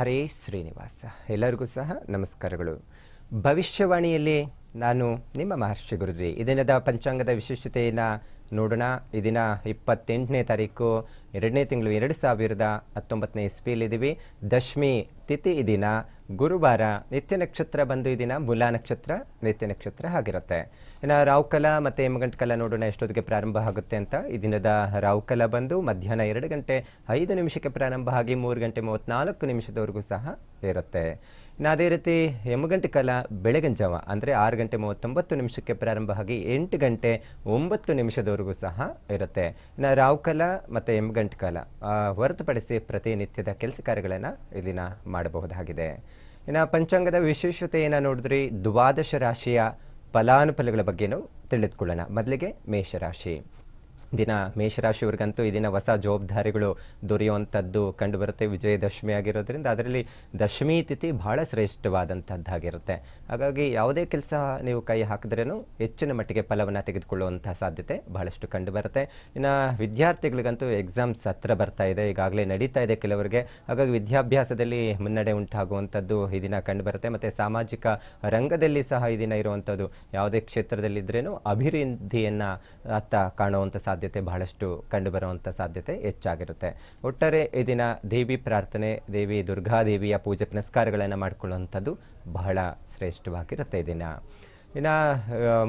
ಹರೇ ಶ್ರೀನಿವಾಸ. ಎಲ್ಲರಿಗೂ ಸಹ ನಮಸ್ಕಾರಗಳು. ಭವಿಷ್ಯವಾಣಿಯಲ್ಲಿ ನಾನು ನಿಮ್ಮ ಮಹರ್ಷಿ ಗುರುಜಿ. ಈ ದಿನದ ಪಂಚಾಂಗದ ವಿಶೇಷತೆಯನ್ನು ನೋಡೋಣ. ಈ ದಿನ ಇಪ್ಪತ್ತೆಂಟನೇ ತಾರೀಕು ಎರಡನೇ ತಿಂಗಳು ಎರಡು ಸಾವಿರದ ಹತ್ತೊಂಬತ್ತನೇ ಇಸ್ವಿಯಲ್ಲಿದ್ದೀವಿ ದಶಮಿ ತಿಥಿ ಈ ದಿನ, ಗುರುವಾರ ನಿತ್ಯ ನಕ್ಷತ್ರ ಬಂದು ಈ ದಿನ, ಮೂಲ ನಕ್ಷತ್ರ ನಿತ್ಯ ನಕ್ಷತ್ರ ಆಗಿರುತ್ತೆ. ಇನ್ನು ರಾಹುಕಲ ಮತ್ತು ಹೇಮಗಂಟಕಲ ನೋಡೋಣ ಎಷ್ಟೊತ್ತಿಗೆ ಪ್ರಾರಂಭ ಆಗುತ್ತೆ ಅಂತ. ಈ ದಿನದ ರಾಹುಕಲ ಬಂದು ಮಧ್ಯಾಹ್ನ ಎರಡು ಗಂಟೆ ಐದು ನಿಮಿಷಕ್ಕೆ ಪ್ರಾರಂಭ ಆಗಿ ಮೂರು ಗಂಟೆ ಮೂವತ್ತ್ನಾಲ್ಕು ನಿಮಿಷದವರೆಗೂ ಸಹ ಇರುತ್ತೆ. ಇನ್ನು ಅದೇ ರೀತಿ ಯಮಗಂಟೆ ಕಾಲ ಬೆಳಗಿನ ಜಾವ, ಅಂದರೆ ಆರು ಗಂಟೆ ಮೂವತ್ತೊಂಬತ್ತು ನಿಮಿಷಕ್ಕೆ ಪ್ರಾರಂಭ ಆಗಿ ಎಂಟು ಗಂಟೆ ಒಂಬತ್ತು ನಿಮಿಷದವರೆಗೂ ಸಹ ಇರುತ್ತೆ. ಇನ್ನು ರಾಹುಕಲ ಮತ್ತು ಯಮಗಂಟೆ ಕಾಲ ಹೊರತುಪಡಿಸಿ ಪ್ರತಿನಿತ್ಯದ ಕೆಲಸ ಕಾರ್ಯಗಳನ್ನು ಇಲ್ಲಿನ ಮಾಡಬಹುದಾಗಿದೆ. ಇನ್ನು ಪಂಚಾಂಗದ ವಿಶೇಷತೆಯನ್ನು ನೋಡಿದ್ರಿ, ದ್ವಾದಶ ರಾಶಿಯ ಫಲಾನುಫಲಗಳ ಬಗ್ಗೆನೂ ತಿಳಿದುಕೊಳ್ಳೋಣ. ಮೊದಲಿಗೆ ಮೇಷರಾಶಿ. ದಿನ ಮೇಷರಾಶಿಯವ್ರಿಗಂತೂ ಈ ದಿನ ಹೊಸ ಜವಾಬ್ದಾರಿಗಳು ದೊರೆಯುವಂಥದ್ದು ಕಂಡುಬರುತ್ತೆ. ವಿಜಯದಶಮಿ ಆಗಿರೋದ್ರಿಂದ ಅದರಲ್ಲಿ ದಶಮಿ ತಿಥಿ ಬಹಳ ಶ್ರೇಷ್ಠವಾದಂಥದ್ದಾಗಿರುತ್ತೆ ಹಾಗಾಗಿ ಯಾವುದೇ ಕೆಲಸ ನೀವು ಕೈ ಹಾಕಿದ್ರೂ ಹೆಚ್ಚಿನ ಮಟ್ಟಿಗೆ ಫಲವನ್ನು ತೆಗೆದುಕೊಳ್ಳುವಂಥ ಸಾಧ್ಯತೆ ಬಹಳಷ್ಟು ಕಂಡುಬರುತ್ತೆ. ಇನ್ನು ವಿದ್ಯಾರ್ಥಿಗಳಿಗಂತೂ ಎಕ್ಸಾಮ್ಸ್ ಹತ್ರ ಬರ್ತಾ ಇದೆ, ಈಗಾಗಲೇ ನಡೀತಾ ಇದೆ ಕೆಲವರಿಗೆ. ಹಾಗಾಗಿ ವಿದ್ಯಾಭ್ಯಾಸದಲ್ಲಿ ಮುನ್ನಡೆ ಉಂಟಾಗುವಂಥದ್ದು ಈ ದಿನ ಕಂಡುಬರುತ್ತೆ. ಮತ್ತು ಸಾಮಾಜಿಕ ರಂಗದಲ್ಲಿ ಸಹ ಈ ದಿನ ಇರುವಂಥದ್ದು ಯಾವುದೇ ಕ್ಷೇತ್ರದಲ್ಲಿದ್ರೇನು ಅಭಿವೃದ್ಧಿಯನ್ನು ಅತ್ತ ಕಾಣುವಂಥ ಸಾಧ್ಯತೆ ಬಹಳಷ್ಟು ಕಂಡುಬರುವಂಥ ಸಾಧ್ಯತೆ ಹೆಚ್ಚಾಗಿರುತ್ತೆ. ಒಟ್ಟಾರೆ ಈ ದಿನ ದೇವಿ ಪ್ರಾರ್ಥನೆ, ದೇವಿ ದುರ್ಗಾದೇವಿಯ ಪೂಜೆ ಪುನಸ್ಕಾರಗಳನ್ನು ಮಾಡಿಕೊಳ್ಳುವಂಥದ್ದು ಬಹಳ ಶ್ರೇಷ್ಠವಾಗಿರುತ್ತೆ ಈ ದಿನ. ಇನ್ನು ಆ,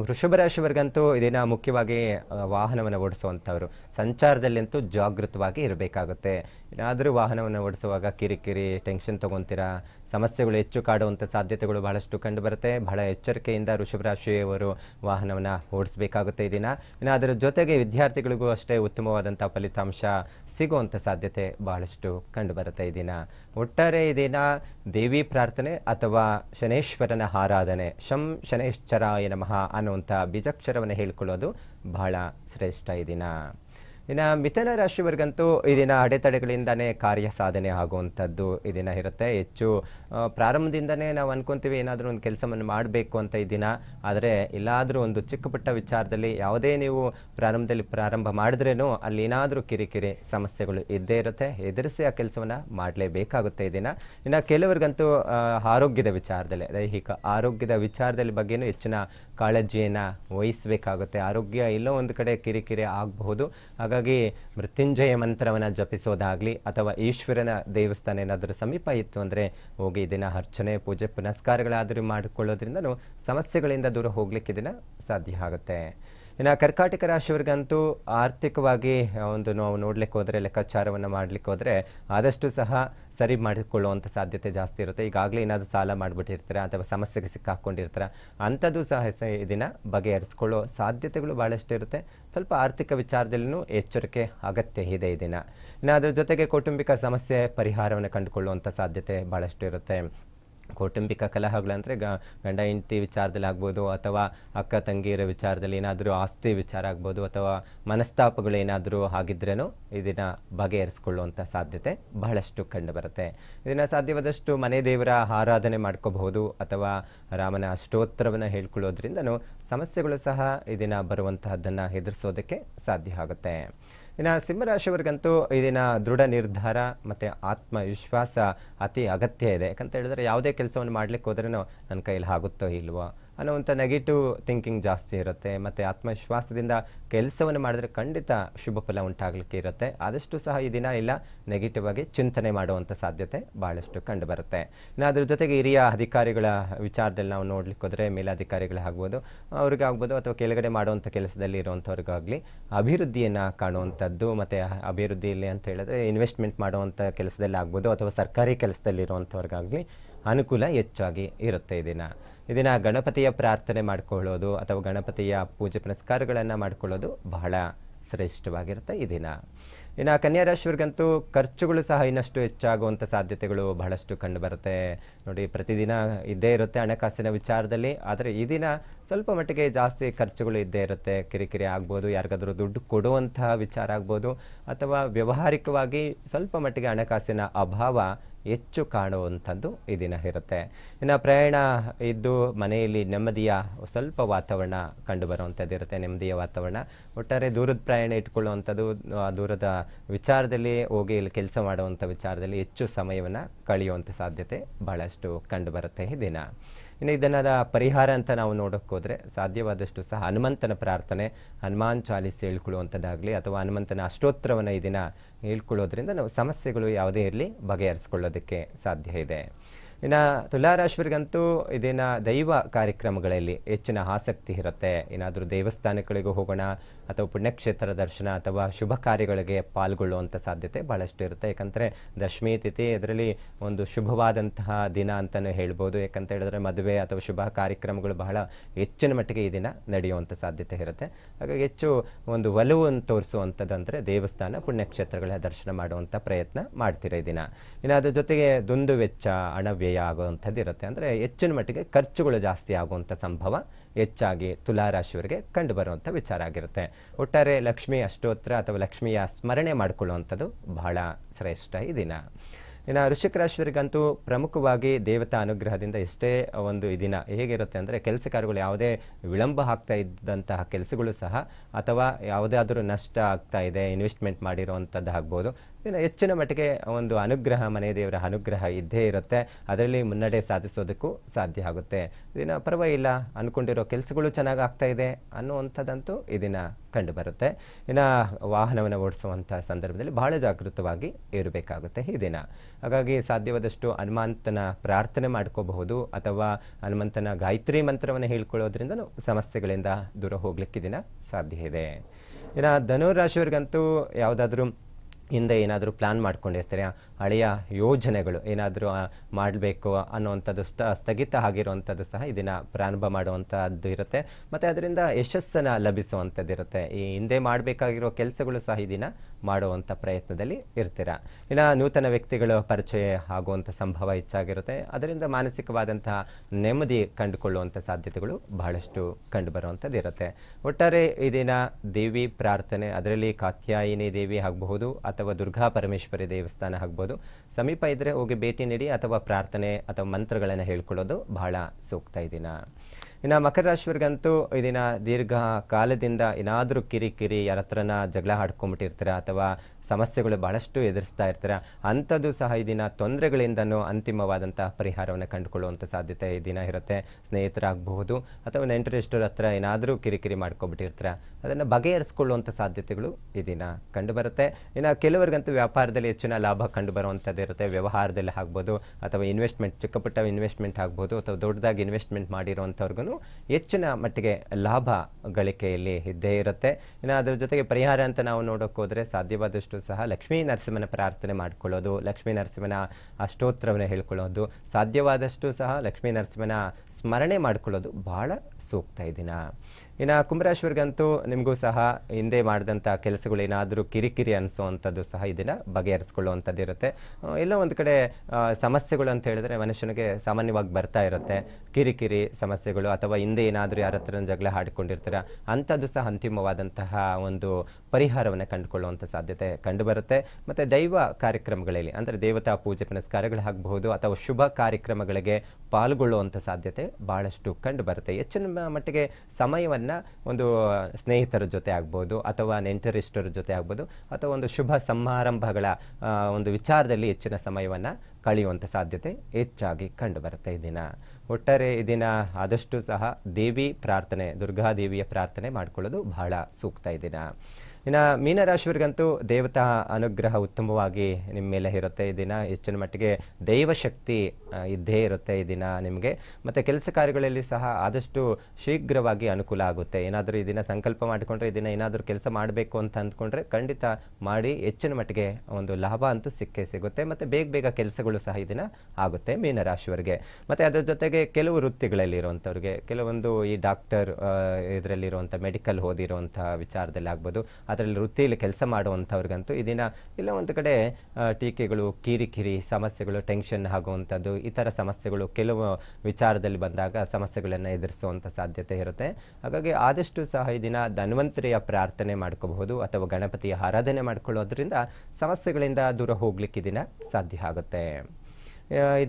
ಇದನ್ನು ಮುಖ್ಯವಾಗಿ ವಾಹನವನ್ನು ಓಡಿಸುವಂಥವ್ರು. ಸಂಚಾರದಲ್ಲಂತೂ ಜಾಗೃತವಾಗಿ ಇರಬೇಕಾಗುತ್ತೆ. ಏನಾದರೂ ವಾಹನವನ್ನು ಓಡಿಸುವಾಗ ಕಿರಿಕಿರಿ ಟೆನ್ಷನ್ ತೊಗೊತೀರಾ? ಸಮಸ್ಯೆಗಳು ಹೆಚ್ಚು ಕಾಡುವಂಥ ಸಾಧ್ಯತೆಗಳು ಬಹಳಷ್ಟು ಕಂಡುಬರುತ್ತೆ. ಬಹಳ ಎಚ್ಚರಿಕೆಯಿಂದ ವೃಷಭ ರಾಶಿಯವರು ವಾಹನವನ್ನು ಓಡಿಸಬೇಕಾಗುತ್ತೆ ಇದನ್ನು. ದಿನ ಇನ್ನು ಅದರ ಜೊತೆಗೆ ವಿದ್ಯಾರ್ಥಿಗಳಿಗೂ ಅಷ್ಟೇ ಉತ್ತಮವಾದಂಥ ಫಲಿತಾಂಶ ಸಿಗುವಂಥ ಸಾಧ್ಯತೆ ಬಹಳಷ್ಟು ಕಂಡುಬರುತ್ತೆ ಈ ದಿನ. ಒಟ್ಟಾರೆ ಈ ದಿನ ದೇವಿ ಪ್ರಾರ್ಥನೆ ಅಥವಾ ಶನೇಶ್ವರನ ಆರಾಧನೆ, ಶಂ ಶನೇಶ್ವರಾಯ ನಮಃ ಅನ್ನುವಂಥ ಬೀಜಾಕ್ಷರವನ್ನು ಹೇಳ್ಕೊಳ್ಳೋದು ಬಹಳ ಶ್ರೇಷ್ಠ ಈ ದಿನ. ಇನ್ನು ಮಿಥುನ ಈ ದಿನ ಅಡೆತಡೆಗಳಿಂದನೇ ಕಾರ್ಯ ಸಾಧನೆ ಆಗುವಂಥದ್ದು ಈ ದಿನ ಇರುತ್ತೆ. ಹೆಚ್ಚು ಪ್ರಾರಂಭದಿಂದನೇ ನಾವು ಅನ್ಕೊಂತೀವಿ ಏನಾದರೂ ಒಂದು ಕೆಲಸವನ್ನು ಮಾಡಬೇಕು ಅಂತ ಈ ದಿನ. ಆದರೆ ಎಲ್ಲಾದರೂ ಒಂದು ಚಿಕ್ಕ ಪುಟ್ಟ ವಿಚಾರದಲ್ಲಿ ಯಾವುದೇ ನೀವು ಪ್ರಾರಂಭದಲ್ಲಿ ಪ್ರಾರಂಭ ಮಾಡಿದ್ರೇನೂ ಅಲ್ಲಿ ಏನಾದರೂ ಕಿರಿಕಿರಿ ಸಮಸ್ಯೆಗಳು ಇದ್ದೇ ಇರುತ್ತೆ. ಎದುರಿಸಿ ಆ ಕೆಲಸವನ್ನು ಮಾಡಲೇಬೇಕಾಗುತ್ತೆ ಈ ದಿನ. ಇನ್ನು ಕೆಲವರಿಗಂತೂ ಆರೋಗ್ಯದ ವಿಚಾರದಲ್ಲಿ, ದೈಹಿಕ ಆರೋಗ್ಯದ ವಿಚಾರದಲ್ಲಿ ಬಗ್ಗೆನೂ ಹೆಚ್ಚಿನ ಕಾಳಜಿಯನ್ನು ವಹಿಸಬೇಕಾಗುತ್ತೆ. ಆರೋಗ್ಯ ಎಲ್ಲೋ ಒಂದು ಕಡೆ ಕಿರಿಕಿರಿ ಆಗಬಹುದು. ಹಾಗಾಗಿ ಮೃತ್ಯುಂಜಯ ಮಂತ್ರವನ್ನು ಜಪಿಸೋದಾಗಲಿ ಅಥವಾ ಈಶ್ವರನ ದೇವಸ್ಥಾನ ಏನಾದರೂ ಸಮೀಪ ಇತ್ತು ಅಂದರೆ ಹೋಗಿ ಇದನ್ನು ಅರ್ಚನೆ, ಪೂಜೆ, ಪುನಸ್ಕಾರಗಳಾದರೂ ಮಾಡಿಕೊಳ್ಳೋದ್ರಿಂದನೂ ಸಮಸ್ಯೆಗಳಿಂದ ದೂರ ಹೋಗ್ಲಿಕ್ಕೆ ಇದನ್ನು ಸಾಧ್ಯ ಆಗುತ್ತೆ. ಇನ್ನು ಕರ್ಕಾಟಕ ರಾಶಿಯವರಿಗಂತೂ ಆರ್ಥಿಕವಾಗಿ ಒಂದು ನಾವು ನೋಡ್ಲಿಕ್ಕೆ ಹೋದರೆ, ಲೆಕ್ಕಾಚಾರವನ್ನು ಮಾಡ್ಲಿಕ್ಕೆ ಹೋದರೆ, ಆದಷ್ಟು ಸಹ ಸರಿ ಮಾಡಿಕೊಳ್ಳುವಂಥ ಸಾಧ್ಯತೆ ಜಾಸ್ತಿ ಇರುತ್ತೆ. ಈಗಾಗಲೇ ಏನಾದರೂ ಸಾಲ ಮಾಡಿಬಿಟ್ಟಿರ್ತಾರೆ ಅಥವಾ ಸಮಸ್ಯೆಗೆ ಸಿಕ್ಕಾಕೊಂಡಿರ್ತಾರೆ, ಅಂಥದ್ದು ಸಹ ಇದನ್ನು ಬಗೆಹರಿಸ್ಕೊಳ್ಳೋ ಸಾಧ್ಯತೆಗಳು ಭಾಳಷ್ಟು ಇರುತ್ತೆ. ಸ್ವಲ್ಪ ಆರ್ಥಿಕ ವಿಚಾರದಲ್ಲೂ ಎಚ್ಚರಿಕೆ ಅಗತ್ಯ ಇದೆ ಇದನ್ನು ದಿನ. ಇನ್ನು ಅದರ ಜೊತೆಗೆ ಕೌಟುಂಬಿಕ ಸಮಸ್ಯೆ ಪರಿಹಾರವನ್ನು ಕಂಡುಕೊಳ್ಳುವಂಥ ಸಾಧ್ಯತೆ ಭಾಳಷ್ಟು ಇರುತ್ತೆ. ಕೌಟುಂಬಿಕ ಕಲಹಗಳಂದರೆ ಗ, ಗಂಡ ಹೆಂಡತಿ ವಿಚಾರದಲ್ಲಿ ಆಗ್ಬೋದು ಅಥವಾ ಅಕ್ಕ ತಂಗಿಯರ ವಿಚಾರದಲ್ಲಿ ಏನಾದರೂ ಆಸ್ತಿ ವಿಚಾರ ಆಗ್ಬೋದು ಅಥವಾ ಮನಸ್ತಾಪಗಳು ಏನಾದರೂ ಆಗಿದ್ರೂ ಇದನ್ನು ಬಗೆಹರಿಸ್ಕೊಳ್ಳುವಂಥ ಸಾಧ್ಯತೆ ಬಹಳಷ್ಟು ಕಂಡುಬರುತ್ತೆ ಇದನ್ನು ಸಾಧ್ಯವಾದಷ್ಟು ಮನೆ ದೇವರ ಆರಾಧನೆ ಮಾಡ್ಕೋಬಹುದು ಅಥವಾ ರಾಮನ ಅಷ್ಟೋತ್ತರವನ್ನು ಹೇಳ್ಕೊಳ್ಳೋದ್ರಿಂದನೂ ಸಮಸ್ಯೆಗಳು ಸಹ ಇದನ್ನು ಬರುವಂತಹದ್ದನ್ನು ಎದುರಿಸೋದಕ್ಕೆ ಸಾಧ್ಯ ಆಗುತ್ತೆ. ಇನ್ನು ಸಿಂಹರಾಶಿಯವರಿಗಂತೂ ಇದಿನ ದೃಢ ನಿರ್ಧಾರ ಮತ್ತು ಆತ್ಮವಿಶ್ವಾಸ ಅತಿ ಅಗತ್ಯ ಇದೆ. ಯಾಕಂತ ಹೇಳಿದ್ರೆ ಯಾವುದೇ ಕೆಲಸವನ್ನು ಮಾಡ್ಲಿಕ್ಕೆ ಹೋದ್ರೂ ನನ್ನ ಕೈಯಲ್ಲಿ ಆಗುತ್ತೋ ಇಲ್ವೋ ಅನ್ನೋವಂಥ ನೆಗೆಟಿವ್ ಥಿಂಕಿಂಗ್ ಜಾಸ್ತಿ ಇರುತ್ತೆ. ಮತ್ತು ಆತ್ಮವಿಶ್ವಾಸದಿಂದ ಕೆಲಸವನ್ನು ಮಾಡಿದ್ರೆ ಖಂಡಿತ ಶುಭ ಫಲ ಉಂಟಾಗಲಿಕ್ಕೆ ಇರುತ್ತೆ. ಆದಷ್ಟು ಸಹ ಈ ದಿನ ಇಲ್ಲ. ನೆಗೆಟಿವ್ ಆಗಿ ಚಿಂತನೆ ಮಾಡುವಂಥ ಸಾಧ್ಯತೆ ಭಾಳಷ್ಟು ಕಂಡುಬರುತ್ತೆ. ಇನ್ನು ಅದ್ರ ಜೊತೆಗೆ ಹಿರಿಯ ಅಧಿಕಾರಿಗಳ ವಿಚಾರದಲ್ಲಿ ನಾವು ನೋಡ್ಲಿಕ್ಕೆ ಹೋದರೆ ಮೇಲಾಧಿಕಾರಿಗಳಾಗ್ಬೋದು ಅವ್ರಿಗಾಗ್ಬೋದು ಅಥವಾ ಕೆಳಗಡೆ ಮಾಡುವಂಥ ಕೆಲಸದಲ್ಲಿ ಇರುವಂಥವ್ರಿಗಾಗಲಿ ಅಭಿವೃದ್ಧಿಯನ್ನು ಕಾಣುವಂಥದ್ದು, ಮತ್ತು ಅಭಿವೃದ್ಧಿಯಲ್ಲಿ ಅಂತ ಹೇಳಿದ್ರೆ ಇನ್ವೆಸ್ಟ್ಮೆಂಟ್ ಮಾಡುವಂಥ ಕೆಲಸದಲ್ಲಿ ಆಗ್ಬೋದು, ಅಥವಾ ಸರ್ಕಾರಿ ಕೆಲಸದಲ್ಲಿ ಇರುವಂಥವ್ರಿಗಾಗಲಿ ಅನುಕೂಲ ಹೆಚ್ಚಾಗಿ ಇರುತ್ತೆ ಈ ಇದನ್ನ ಗಣಪತಿಯ ಪ್ರಾರ್ಥನೆ ಮಾಡ್ಕೊಳ್ಳೋದು ಅಥವಾ ಗಣಪತಿಯ ಪೂಜೆ ಪುನಸ್ಕಾರಗಳನ್ನು ಮಾಡ್ಕೊಳ್ಳೋದು ಬಹಳ ಶ್ರೇಷ್ಠವಾಗಿರುತ್ತೆ ಈ ದಿನ. ಇನ್ನು ಕನ್ಯಾ ರಾಶಿಯವರಿಗಂತೂ ಖರ್ಚುಗಳು ಸಹ ಇನ್ನಷ್ಟು ಹೆಚ್ಚಾಗುವಂಥ ಸಾಧ್ಯತೆಗಳು ಬಹಳಷ್ಟು ಕಂಡುಬರುತ್ತೆ ನೋಡಿ, ಪ್ರತಿದಿನ ಇದ್ದೇ ಇರುತ್ತೆ ಹಣಕಾಸಿನ ವಿಚಾರದಲ್ಲಿ, ಆದರೆ ಈ ದಿನ ಸ್ವಲ್ಪ ಮಟ್ಟಿಗೆ ಜಾಸ್ತಿ ಖರ್ಚುಗಳು ಇದ್ದೇ ಇರುತ್ತೆ. ಕಿರಿಕಿರಿ ಆಗ್ಬೋದು, ಯಾರಿಗಾದರೂ ದುಡ್ಡು ಕೊಡುವಂತಹ ವಿಚಾರ ಆಗ್ಬೋದು, ಅಥವಾ ವ್ಯವಹಾರಿಕವಾಗಿ ಸ್ವಲ್ಪ ಮಟ್ಟಿಗೆ ಹಣಕಾಸಿನ ಅಭಾವ ಹೆಚ್ಚು ಕಾಣುವಂಥದ್ದು ಈ ದಿನ ಇರುತ್ತೆ. ಇನ್ನು ಪ್ರಯಾಣ ಇದ್ದು ಮನೆಯಲ್ಲಿ ನೆಮ್ಮದಿಯ ಸ್ವಲ್ಪ ವಾತಾವರಣ ಕಂಡು ಬರುವಂಥದ್ದು ಇರುತ್ತೆ ನೆಮ್ಮದಿಯ ವಾತಾವರಣ. ಒಟ್ಟಾರೆ ದೂರದ ಪ್ರಯಾಣ ಇಟ್ಕೊಳ್ಳುವಂಥದ್ದು ದೂರದ ವಿಚಾರದಲ್ಲಿ ಹೋಗಿ ಇಲ್ಲಿ ಕೆಲಸ ಮಾಡುವಂಥ ವಿಚಾರದಲ್ಲಿ ಹೆಚ್ಚು ಸಮಯವನ್ನು ಕಳೆಯುವಂಥ ಸಾಧ್ಯತೆ ಬಹಳಷ್ಟು ಕಂಡು ಬರುತ್ತೆ ಈ ದಿನ. ಇನ್ನು ಇದನ್ನು ಪರಿಹಾರ ಅಂತ ನಾವು ನೋಡೋಕೆ ಹೋದರೆ ಸಾಧ್ಯವಾದಷ್ಟು ಸಹ ಹನುಮಂತನ ಪ್ರಾರ್ಥನೆ, ಹನುಮಾನ್ ಚಾಲಿಸ್ ಹೇಳ್ಕೊಳ್ಳುವಂಥದ್ದಾಗಲಿ ಅಥವಾ ಹನುಮಂತನ ಅಷ್ಟೋತ್ತರವನ್ನು ಈ ದಿನ ಹೇಳ್ಕೊಳ್ಳೋದ್ರಿಂದ ನಾವು ಸಮಸ್ಯೆಗಳು ಯಾವುದೇ ಇರಲಿ ಬಗೆಹರಿಸ್ಕೊಳ್ಳೋದಕ್ಕೆ ಸಾಧ್ಯ ಇದೆ. ಇನ್ನು ತುಲಾರಾಶಿವರಿಗಂತೂ ಇದಿನ ದೈವ ಕಾರ್ಯಕ್ರಮಗಳಲ್ಲಿ ಹೆಚ್ಚಿನ ಆಸಕ್ತಿ ಇರುತ್ತೆ. ಏನಾದರೂ ದೇವಸ್ಥಾನಗಳಿಗೆ ಹೋಗೋಣ, ಅಥವಾ ಪುಣ್ಯಕ್ಷೇತ್ರ ದರ್ಶನ, ಅಥವಾ ಶುಭ ಕಾರ್ಯಗಳಿಗೆ ಪಾಲ್ಗೊಳ್ಳುವಂಥ ಸಾಧ್ಯತೆ ಭಾಳಷ್ಟು ಇರುತ್ತೆ. ಯಾಕಂದರೆ ದಶಮಿ ತಿಥಿ ಇದರಲ್ಲಿ ಒಂದು ಶುಭವಾದಂತಹ ದಿನ ಅಂತಲೇ ಹೇಳ್ಬೋದು. ಯಾಕಂತ ಹೇಳಿದ್ರೆ ಮದುವೆ ಅಥವಾ ಶುಭ ಕಾರ್ಯಕ್ರಮಗಳು ಬಹಳ ಹೆಚ್ಚಿನ ಮಟ್ಟಿಗೆ ಈ ದಿನ ನಡೆಯುವಂಥ ಸಾಧ್ಯತೆ ಇರುತ್ತೆ. ಹಾಗಾಗಿ ಹೆಚ್ಚು ಒಂದು ಒಲವನ್ನು ತೋರಿಸುವಂಥದ್ದು ಅಂದರೆ ದೇವಸ್ಥಾನ, ಪುಣ್ಯಕ್ಷೇತ್ರಗಳ ದರ್ಶನ ಮಾಡುವಂಥ ಪ್ರಯತ್ನ ಮಾಡ್ತೀರ ಈ ದಿನ. ಇನ್ನು ಅದರ ಜೊತೆಗೆ ದುಂದು ವೆಚ್ಚ ಹಣವ್ಯಯ ಆಗುವಂಥದ್ದು ಇರುತ್ತೆ. ಅಂದರೆ ಹೆಚ್ಚಿನ ಮಟ್ಟಿಗೆ ಖರ್ಚುಗಳು ಜಾಸ್ತಿ ಆಗುವಂಥ ಸಂಭವ ಹೆಚ್ಚಾಗಿ ತುಲಾರಾಶಿಯವರಿಗೆ ಕಂಡುಬರುವಂಥ ವಿಚಾರ ಆಗಿರುತ್ತೆ. ಒಟ್ಟಾರೆ ಲಕ್ಷ್ಮಿ ಅಷ್ಟೋತ್ರ ಅಥವಾ ಲಕ್ಷ್ಮಿಯ ಸ್ಮರಣೆ ಮಾಡಿಕೊಳ್ಳುವಂಥದ್ದು ಬಹಳ ಶ್ರೇಷ್ಠ ಈ ದಿನ. ಇನ್ನು ಋಷಿಕ ರಾಶಿಯವರಿಗಂತೂ ಪ್ರಮುಖವಾಗಿ ದೇವತಾ ಅನುಗ್ರಹದಿಂದ ಎಷ್ಟೇ ಒಂದು ಈ ದಿನ ಹೇಗಿರುತ್ತೆ ಅಂದರೆ ಕೆಲಸ ಕಾರ್ಯಗಳು ಯಾವುದೇ ವಿಳಂಬ ಆಗ್ತಾ ಇದ್ದಂತಹ ಕೆಲಸಗಳು ಸಹ ಅಥವಾ ಯಾವುದಾದ್ರೂ ನಷ್ಟ ಆಗ್ತಾ ಇದೆ, ಇನ್ವೆಸ್ಟ್ಮೆಂಟ್ ಮಾಡಿರುವಂಥದ್ದು ಆಗ್ಬೋದು ಇನ್ನು ಹೆಚ್ಚಿನ ಮಟ್ಟಿಗೆ ಒಂದು ಅನುಗ್ರಹ, ಮನೆ ದೇವರ ಅನುಗ್ರಹ ಇದ್ದೇ ಇರುತ್ತೆ. ಅದರಲ್ಲಿ ಮುನ್ನಡೆ ಸಾಧಿಸೋದಕ್ಕೂ ಸಾಧ್ಯ ಆಗುತ್ತೆ. ದಿನ ಪರವಾಗಿಲ್ಲ ಅಂದ್ಕೊಂಡಿರೋ ಕೆಲಸಗಳು ಚೆನ್ನಾಗಿ ಆಗ್ತಾ ಇದೆ ಅನ್ನುವಂಥದ್ದಂತೂ ಇದನ್ನು ಕಂಡು ಬರುತ್ತೆ ಇನ್ನು ವಾಹನವನ್ನು ಓಡಿಸುವಂಥ ಸಂದರ್ಭದಲ್ಲಿ ಬಹಳ ಜಾಗೃತವಾಗಿ ಇರಬೇಕಾಗುತ್ತೆ ಈ ದಿನ. ಹಾಗಾಗಿ ಸಾಧ್ಯವಾದಷ್ಟು ಹನುಮಂತನ ಪ್ರಾರ್ಥನೆ ಮಾಡ್ಕೋಬಹುದು ಅಥವಾ ಹನುಮಂತನ ಗಾಯತ್ರಿ ಮಂತ್ರವನ್ನು ಹೇಳ್ಕೊಳ್ಳೋದ್ರಿಂದ ಸಮಸ್ಯೆಗಳಿಂದ ದೂರ ಹೋಗ್ಲಿಕ್ಕೆ ದಿನ ಸಾಧ್ಯ ಇದೆ. ಇನ್ನು ಧನುರಾಶಿಯವರಿಗಂತೂ ಯಾವುದಾದ್ರೂ ಹಿಂದೆ ಏನಾದರೂ ಪ್ಲ್ಯಾನ್ ಮಾಡ್ಕೊಂಡಿರ್ತಾರೆ? ಹಳೆಯ ಯೋಜನೆಗಳು ಏನಾದರೂ ಮಾಡಬೇಕು ಅನ್ನೋವಂಥದ್ದು ಸ್ಟ ಸ್ಥಗಿತ ಆಗಿರುವಂಥದ್ದು ಸಹ ಇದನ್ನು ಪ್ರಾರಂಭ ಮಾಡುವಂಥದ್ದು ಇರುತ್ತೆ. ಮತ್ತು ಅದರಿಂದ ಯಶಸ್ಸನ್ನು ಲಭಿಸುವಂಥದ್ದು ಇರುತ್ತೆ. ಈ ಹಿಂದೆ ಮಾಡಬೇಕಾಗಿರೋ ಕೆಲಸಗಳು ಸಹ ಇದನ್ನು ದಿನ ಮಾಡುವಂಥ ಪ್ರಯತ್ನದಲ್ಲಿ ಇರ್ತೀರ? ಇನ್ನು ನೂತನ ವ್ಯಕ್ತಿಗಳು ಪರಿಚಯ ಆಗುವಂಥ ಸಂಭವ ಹೆಚ್ಚಾಗಿರುತ್ತೆ. ಅದರಿಂದ ಮಾನಸಿಕವಾದಂತಹ ನೆಮ್ಮದಿ ಕಂಡುಕೊಳ್ಳುವಂಥ ಸಾಧ್ಯತೆಗಳು ಬಹಳಷ್ಟು ಕಂಡುಬರುವಂಥದ್ದು ಇರುತ್ತೆ. ಒಟ್ಟಾರೆ ಇದಿನ ದೇವಿ ಪ್ರಾರ್ಥನೆ, ಅದರಲ್ಲಿ ಕಾತ್ಯಾಯಿನಿ ದೇವಿ ಆಗಬಹುದು ಅಥವಾ ದುರ್ಗಾ ಪರಮೇಶ್ವರಿ ದೇವಸ್ಥಾನ ಆಗ್ಬೋದು. ಸಮೀಪ ಇದ್ದರೆ ಹೋಗಿ ಭೇಟಿ ನೀಡಿ ಅಥವಾ ಪ್ರಾರ್ಥನೆ ಅಥವಾ ಮಂತ್ರಗಳನ್ನು ಹೇಳ್ಕೊಳ್ಳೋದು ಬಹಳ ಸೂಕ್ತ ಇದೀನ ದಿನ. ಇನ್ನು ಮಕರ ರಾಶಿಯವರಿಗಂತೂ ಈ ದಿನ ದೀರ್ಘ ಕಾಲದಿಂದ ಏನಾದರೂ ಕಿರಿಕಿರಿ, ಯಾರ ಹತ್ರನ ಜಗಳ ಹಾಡ್ಕೊಂಬಿಟ್ಟಿರ್ತೀರ ಅಥವಾ ಸಮಸ್ಯೆಗಳು ಬಹಳಷ್ಟು ಎದುರಿಸ್ತಾ ಇರ್ತಾರೆ, ಅಂಥದ್ದು ಸಹ ಈ ದಿನ ತೊಂದರೆಗಳಿಂದನೂ ಅಂತಿಮವಾದಂಥ ಪರಿಹಾರವನ್ನು ಕಂಡುಕೊಳ್ಳುವಂಥ ಸಾಧ್ಯತೆ ಈ ದಿನ ಇರುತ್ತೆ. ಸ್ನೇಹಿತರಾಗಬಹುದು ಅಥವಾ ನೆಂಟರಿಷ್ಟರ ಹತ್ರ ಏನಾದರೂ ಕಿರಿಕಿರಿ ಮಾಡ್ಕೊಬಿಟ್ಟಿರ್ತಾರೆ ಅದನ್ನು ಬಗೆಹರಿಸ್ಕೊಳ್ಳುವಂಥ ಸಾಧ್ಯತೆಗಳು ಈ ದಿನ ಕಂಡುಬರುತ್ತೆ. ಇನ್ನು ಕೆಲವರಿಗಂತೂ ವ್ಯಾಪಾರದಲ್ಲಿ ಹೆಚ್ಚಿನ ಲಾಭ ಕಂಡು ಬರುವಂಥದ್ದು ಇರುತ್ತೆ. ವ್ಯವಹಾರದಲ್ಲಿ ಆಗ್ಬೋದು ಅಥವಾ ಇನ್ವೆಸ್ಟ್ಮೆಂಟ್, ಚಿಕ್ಕಪುಟ್ಟ ಇನ್ವೆಸ್ಟ್ಮೆಂಟ್ ಆಗ್ಬೋದು ಅಥವಾ ದೊಡ್ಡದಾಗಿ ಇನ್ವೆಸ್ಟ್ಮೆಂಟ್ ಮಾಡಿರುವಂಥವ್ರಿಗೂ ಹೆಚ್ಚಿನ ಮಟ್ಟಿಗೆ ಲಾಭ ಗಳಿಕೆಯಲ್ಲಿ ಇದ್ದೇ ಇರುತ್ತೆ. ಇನ್ನು ಅದರ ಜೊತೆಗೆ ಪರಿಹಾರ ಅಂತ ನಾವು ನೋಡೋಕ್ಕೋದ್ರೆ ಸಾಧ್ಯವಾದಷ್ಟು ಸಹ ಲಕ್ಷ್ಮೀ ನರಸಿಂಹನ ಪ್ರಾರ್ಥನೆ ಮಾಡ್ಕೊಳ್ಳೋದು, ಲಕ್ಷ್ಮೀ ನರಸಿಂಹನ ಅಷ್ಟೋತ್ತರವನ್ನು ಹೇಳ್ಕೊಳ್ಳೋದು, ಸಾಧ್ಯವಾದಷ್ಟು ಸಹ ಲಕ್ಷ್ಮೀ ನರಸಿಂಹನ ಸ್ಮರಣೆ ಮಾಡ್ಕೊಳ್ಳೋದು ಭಾಳ ಸೂಕ್ತ ದಿನ ಇನ್ನು ಕುಂಭರಾಶ್ವರಿಗಂತೂ ನಿಮಗೂ ಸಹ ಹಿಂದೆ ಮಾಡಿದಂಥ ಕೆಲಸಗಳು ಏನಾದರೂ ಕಿರಿಕಿರಿ ಅನಿಸುವಂಥದ್ದು ಸಹ ಇದನ್ನು ಬಗೆಹರಿಸ್ಕೊಳ್ಳುವಂಥದ್ದು ಇರುತ್ತೆ. ಎಲ್ಲ ಒಂದು ಕಡೆ ಸಮಸ್ಯೆಗಳು ಅಂತ ಹೇಳಿದ್ರೆ ಮನುಷ್ಯನಿಗೆ ಸಾಮಾನ್ಯವಾಗಿ ಬರ್ತಾ ಇರುತ್ತೆ. ಕಿರಿಕಿರಿ ಸಮಸ್ಯೆಗಳು ಅಥವಾ ಹಿಂದೆ ಏನಾದರೂ ಯಾರ ಹತ್ರ ಜಗಳ ಹಾಡಿಕೊಂಡಿರ್ತಾರ ಅಂಥದ್ದು ಸಹ ಅಂತಿಮವಾದಂತಹ ಒಂದು ಪರಿಹಾರವನ್ನು ಕಂಡುಕೊಳ್ಳುವಂಥ ಸಾಧ್ಯತೆ ಕಂಡುಬರುತ್ತೆ. ಮತ್ತು ದೈವ ಕಾರ್ಯಕ್ರಮಗಳಲ್ಲಿ, ಅಂದರೆ ದೇವತಾ ಪೂಜೆ ಪುನಸ್ಕಾರಗಳಾಗಬಹುದು ಅಥವಾ ಶುಭ ಕಾರ್ಯಕ್ರಮಗಳಿಗೆ ಪಾಲ್ಗೊಳ್ಳುವಂಥ ಸಾಧ್ಯತೆ ಭಾಳಷ್ಟು ಕಂಡು ಬರುತ್ತೆ. ಹೆಚ್ಚಿನ ಮಟ್ಟಿಗೆ ಸಮಯವನ್ನು ಒಂದು ಸ್ನೇಹಿತರ ಜೊತೆ ಆಗ್ಬೋದು ಅಥವಾ ನೆಂಟರಿಷ್ಟರ ಜೊತೆ ಆಗ್ಬೋದು ಅಥವಾ ಒಂದು ಶುಭ ಸಮಾರಂಭಗಳ ಒಂದು ವಿಚಾರದಲ್ಲಿ ಹೆಚ್ಚಿನ ಸಮಯವನ್ನು ಕಳೆಯುವಂಥ ಸಾಧ್ಯತೆ ಹೆಚ್ಚಾಗಿ ಕಂಡು ಬರುತ್ತೆ ಈ ದಿನ. ಒಟ್ಟಾರೆ ಈ ದಿನ ಆದಷ್ಟು ಸಹ ದೇವಿ ಪ್ರಾರ್ಥನೆ, ದುರ್ಗಾದೇವಿಯ ಪ್ರಾರ್ಥನೆ ಮಾಡಿಕೊಳ್ಳೋದು ಬಹಳ ಸೂಕ್ತ ಈ ದಿನ. ಇನ್ನು ಮೀನರಾಶಿಯವರಿಗಂತೂ ದೇವತಾ ಅನುಗ್ರಹ ಉತ್ತಮವಾಗಿ ನಿಮ್ಮ ಮೇಲೆ ಇರುತ್ತೆ ಈ ದಿನ. ಹೆಚ್ಚಿನ ಮಟ್ಟಿಗೆ ದೈವಶಕ್ತಿ ಇದ್ದೇ ಇರುತ್ತೆ ಈ ದಿನ ನಿಮಗೆ. ಮತ್ತು ಕೆಲಸ ಕಾರ್ಯಗಳಲ್ಲಿ ಸಹ ಆದಷ್ಟು ಶೀಘ್ರವಾಗಿ ಅನುಕೂಲ ಆಗುತ್ತೆ. ಏನಾದರೂ ಈ ದಿನ ಸಂಕಲ್ಪ ಮಾಡಿಕೊಂಡ್ರೆ, ಈ ದಿನ ಏನಾದರೂ ಕೆಲಸ ಮಾಡಬೇಕು ಅಂತ ಅಂದ್ಕೊಂಡ್ರೆ ಖಂಡಿತ ಮಾಡಿ ಹೆಚ್ಚಿನ ಮಟ್ಟಿಗೆ ಒಂದು ಲಾಭ ಅಂತೂ ಸಿಕ್ಕೇ ಸಿಗುತ್ತೆ. ಮತ್ತು ಬೇಗ ಬೇಗ ಕೆಲಸಗಳು ಸಹ ಈ ದಿನ ಆಗುತ್ತೆ ಮೀನರಾಶಿಯವರಿಗೆ. ಮತ್ತು ಅದರ ಜೊತೆಗೆ ಕೆಲವು ವೃತ್ತಿಗಳಲ್ಲಿ ಇರುವಂಥವ್ರಿಗೆ ಕೆಲವೊಂದು ಈ ಡಾಕ್ಟರ್ ಇದರಲ್ಲಿರುವಂಥ ಮೆಡಿಕಲ್ ಓದಿರುವಂಥ ವಿಚಾರದಲ್ಲಿ ಆಗ್ಬೋದು. ಅದರಲ್ಲಿ ವೃತ್ತಿಯಲ್ಲಿ ಕೆಲಸ ಮಾಡುವಂಥವ್ರಿಗಂತೂ ಈ ದಿನ ಇಲ್ಲ ಒಂದು ಕಡೆ ಟೀಕೆಗಳು, ಕಿರಿಕಿರಿ, ಸಮಸ್ಯೆಗಳು ಟೆನ್ಷನ್ ಆಗುವಂಥದ್ದು ಥರ ಸಮಸ್ಯೆಗಳು ಕೆಲವು ವಿಚಾರದಲ್ಲಿ ಬಂದಾಗ ಸಮಸ್ಯೆಗಳನ್ನು ಎದುರಿಸುವಂಥ ಸಾಧ್ಯತೆ ಇರುತ್ತೆ. ಹಾಗಾಗಿ ಆದಷ್ಟು ಸಹ ಈ ದಿನ ಧನ್ವಂತರಿಯ ಪ್ರಾರ್ಥನೆ ಮಾಡ್ಕೋಬಹುದು ಅಥವಾ ಗಣಪತಿಯ ಆರಾಧನೆ ಮಾಡ್ಕೊಳ್ಳೋದ್ರಿಂದ ಸಮಸ್ಯೆಗಳಿಂದ ದೂರ ಹೋಗ್ಲಿಕ್ಕೆ ದಿನ ಸಾಧ್ಯ ಆಗುತ್ತೆ.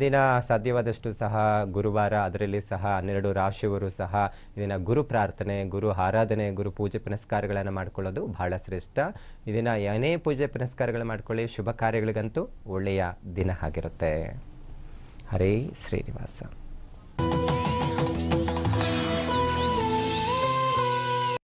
ದಿನ ಸಾಧ್ಯವಾದಷ್ಟು ಸಹ ಗುರುವಾರ ಅದರಲ್ಲಿ ಸಹ ಹನ್ನೆರಡು ರಾಶಿಯವರು ಸಹ ಈ ದಿನ ಗುರು ಪ್ರಾರ್ಥನೆ, ಗುರು ಆರಾಧನೆ, ಗುರು ಪೂಜೆ ಪುನಸ್ಕಾರಗಳನ್ನು ಮಾಡ್ಕೊಳ್ಳೋದು ಬಹಳ ಶ್ರೇಷ್ಠ. ದಿನ ಏನೇ ಪೂಜೆ ಪುನಸ್ಕಾರಗಳು ಮಾಡ್ಕೊಳ್ಳಿ, ಶುಭ ಕಾರ್ಯಗಳಿಗಂತೂ ಒಳ್ಳೆಯ ದಿನ ಆಗಿರುತ್ತೆ. ಹರೇ ಶ್ರೀನಿವಾಸ.